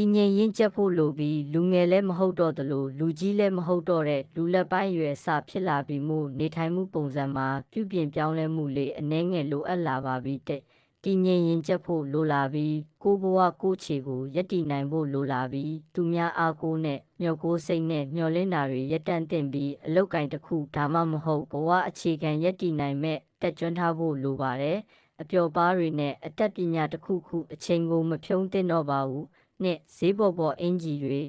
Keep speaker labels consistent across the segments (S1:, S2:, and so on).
S1: တည်ငြိမ်ရင့်ကျက်ဖို့လိုပြီးလူငယ်လည်းမဟုတ်တော့သလိုလူကြီးလည်းမဟုတ်တော့တဲ့လူလက်ပိုင်းရွယ်စဖြစ်လာပြီးမှုနေထိုင်မှုပုံစံမှာပြုပြင်ပြောင်းလဲမှုလေးအနှဲငယ်လိုအပ်လာပါပြီတဲ့တည်ငြိမ်ရင်ကျက်ဖို့လိုလာပြီးကိုယ်ဘဝကိုယ်ခြေကိုယက်တည်နိုင်ဖို့လိုလာပြီးသူများအားကိုးနဲ့မျှော်ကိုးစိတ်နဲ့မျှော်လင့်တာတွေရက်တန့်တင်ပြီးအလောက်ကင်တစ်ခုဒါမှမဟုတ်ဘဝအခြေခံယက်တည်နိုင်မဲ့တက်ကြွထားဖို့လိုပါတယ်အပျော်ပါးတွေနဲ့အတတ်ပညာတစ်ခုခုအချိန်ကိုမဖြုံးသင့်တော့ပါဘူး နဲ့ဈေးပေါ်ပေါ်အင်ဂျီတွေ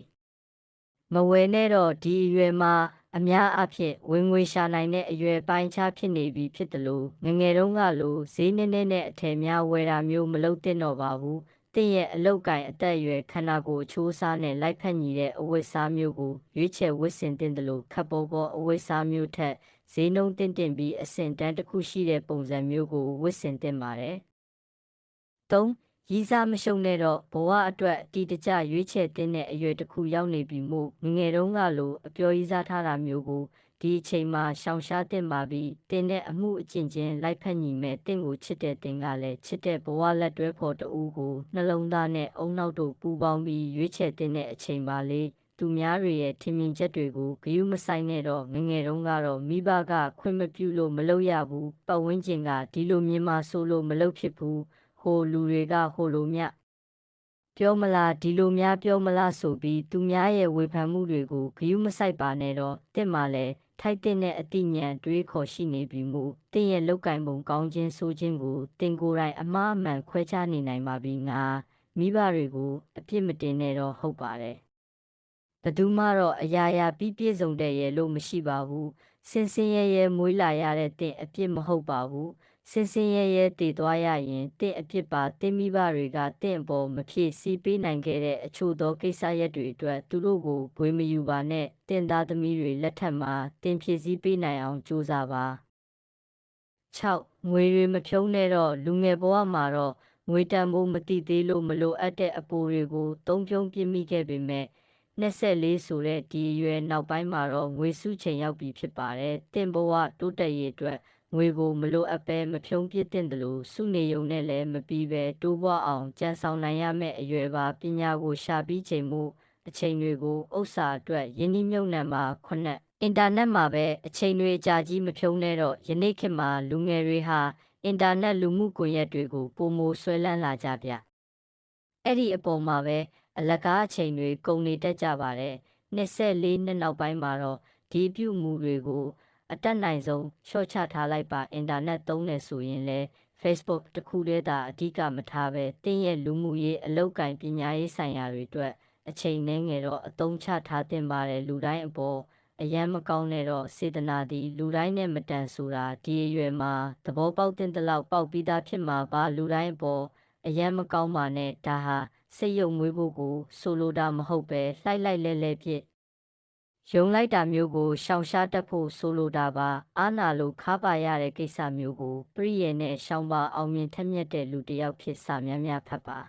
S1: မဝယ်နဲ့တော့ဒီအရွယ်မှာအများအဖြစ်ဝင်ငွေရှာနိုင်တဲ့အရွယ်ပိုင်းခြားဖြစ်နေပြီဖြစ်တယ်လို့ငယ်ငယ်တုန်းကလိုဈေးနည်းနည်းနဲ့အထည်များဝယ်တာမျိုးမလုပ်သင့်တော့ပါဘူးတင့်ရဲ့အလုတ်ကင်အသက်အရွယ်ခန္ဓာကိုယ်အချိုးအစားနဲ့လိုက်ဖက်ညီတဲ့အဝတ်အစားမျိုးကိုရွေးချယ်ဝတ်ဆင်သင့်တယ်လို့ခပ်ပေါ်ပေါ်အဝတ်အစားမျိုးထက်ဈေးနှုန်းတင့်တင့်ပြီးအဆင့်တန်းတစ်ခုရှိတဲ့ပုံစံမျိုးကိုဝတ်ဆင်သင့်ပါတယ်၃ ရီးစားမရှုံနဲ့တော့ဘဝအတွက်အတီတကျရွေးချယ်တင်တဲ့အရွယ်တစ်ခုရောက်နေပြီမို့ငငယ်တုန်းကလိုအပျော်ရီးစားထားတာမျိုးကိုဒီအချိန်မှာရှောင်ရှားတင်ပါပြီးတင်တဲ့အမှုအကျင့်ချင်းလိုက်ဖက်ညီမဲ့တင့်ကိုချစ်တဲ့တင်ကလည်းချစ်တဲ့ဘဝလက်တွဲဖော်တူကိုနှလုံးသားနဲ့အုံနောက်တို့ပူပေါင်းပြီးရွေးချယ်တင်တဲ့အချိန်ပါလေသူများတွေရဲ့ထင်မြင်ချက်တွေကိုဂယုမဆိုင်နဲ့တော့ငငယ်တုန်းကတော့မိဘကခွင့်မပြုလို့မလုပ်ရဘူးပတ်ဝန်းကျင်ကဒီလိုမြင်မှဆိုလို့မလုပ်ဖြစ်ဘူး ဟိုလူတွေကဟိုလိုမြပြောမလားဒီလိုများပြောမလားဆိုပြီးသူများရဲ့ဝေဖန်မှုတွေကိုဂယုမဆိုင်ပါနဲ့တော့တင့်မှလည်းထိုက်တဲ့အတိညာဉ်တွေးခေါ်ရှိနေပြီမို့တင့်ရဲ့လောက်ကင်ပုံကောင်းခြင်းဆိုခြင်းကိုတင်ကိုယ်တိုင်အမှားအမှန်ခွဲခြားနေနိုင်ပါပြီငါမိဘတွေကိုအပြစ်မတင်နဲ့တော့ဟုတ်ပါတယ်ဘယ်သူမှတော့အရာရာပြီးပြည့်စုံတဲ့ရဲ့လို့မရှိပါဘူး စင်စင်ရဲရဲမွေးလာရတဲ့တင့်အပြစ်မဟုတ်ပါဘူးစင်စင်ရဲရဲတည်သွားရရင်တင့်အဖြစ်ပါတင်းမိဘတွေကတင့်အပေါ်မဖြစ်စီးပေးနိုင်ခဲ့တဲ့အချို့သောကိစ္စရပ်တွေအတွက်သူတို့ကိုဘွေမယူပါနဲ့တင့်သားသမီးတွေလက်ထက်မှာတင်ဖြစ်စည်းပေးနိုင်အောင်ကြိုးစားပါ6ငွေတွေမဖြုံးနဲ့တော့လူငယ်ဘဝမှာတော့ငွေတန်ဖိုးမတိသေးလို့မလိုအပ်တဲ့အပိုတွေကိုတုံးပြုံးပြစ်မိခဲ့ပေမဲ့ 24ဆိုတဲ့ဒီအရွယ်နောက်ပိုင်းမှာတော့ငွေစုချိန်ရောက်ပြီဖြစ်ပါတယ်။တင့်ဘဝတိုးတက်ရေးအတွက်ငွေကိုမလိုအပ်ပဲမဖြုံးပြစ်တင်တယ်လို့စုနေုံနဲ့လည်းမပြီးပဲတိုးပွားအောင်ကြံဆောင်နိုင်ရမယ့်အရွယ်ပါပညာကိုရှာပြီးချိန်မှုအချိန်တွေကိုဥစ္စာအတွက်ယင်းနှမြုံနှံမှာခုနှစ်အင်တာနက်မှာပဲအချိန်တွေအကြာကြီးမဖြုံးနဲ့တော့ယနေ့ခေတ်မှာလူငယ်တွေဟာအင်တာနက်လူမှုကွန်ရက်တွေကိုပုံမဆွဲလန်းလာကြဗျအဲ့ဒီအပေါ်မှာပဲ အလကားအချိန်တွေကုန်နေတတ်ကြပါတယ်24နှစ်နောက်ပိုင်းမှာတော့ဒီပြုမှုတွေကိုအတက်နိုင်ဆုံးရှော့ချထားလိုက်ပါအင်တာနက်သုံးနေဆိုရင်လည်း Facebook တခုတည်းသာအဓိကမထားပဲတင်းရဲ့လူမှုရေးအလုပ်ကိုင်ပညာရေးဆိုင်ရာတွေအတွက်အချိန်နှဲငယ်တော့အသုံးချထားတင်ပါတယ်လူတိုင်းအပေါ်အယမ်းမကောင်းတဲ့တော့စေတနာသည်လူတိုင်းနဲ့မတန်ဆိုတာဒီအရွယ်မှာသဘောပေါက်တဲ့တလောက်ပေါက်ပြီးသားဖြစ်မှာပါလူတိုင်းအပေါ်အယမ်းမကောင်းပါနဲ့ဒါဟာ စိတ်ယုံမွေးဖို့ကို ဆိုလိုတာမဟုတ်ပဲလှိုက်လိုက်လဲလဲဖြစ်ယုံလိုက်တာမျိုးကိုရှောင်ရှားတတ်ဖို့ဆိုလိုတာပါအာနာလိုခါပါရတဲ့ကိစ္စမျိုးကို ပြည့်ရဲ့နဲ့ရှောင်ပါအောင်မြင်ထက်မြက်တဲ့လူတစ်ယောက်ဖြစ်စာများများဖတ်ပါ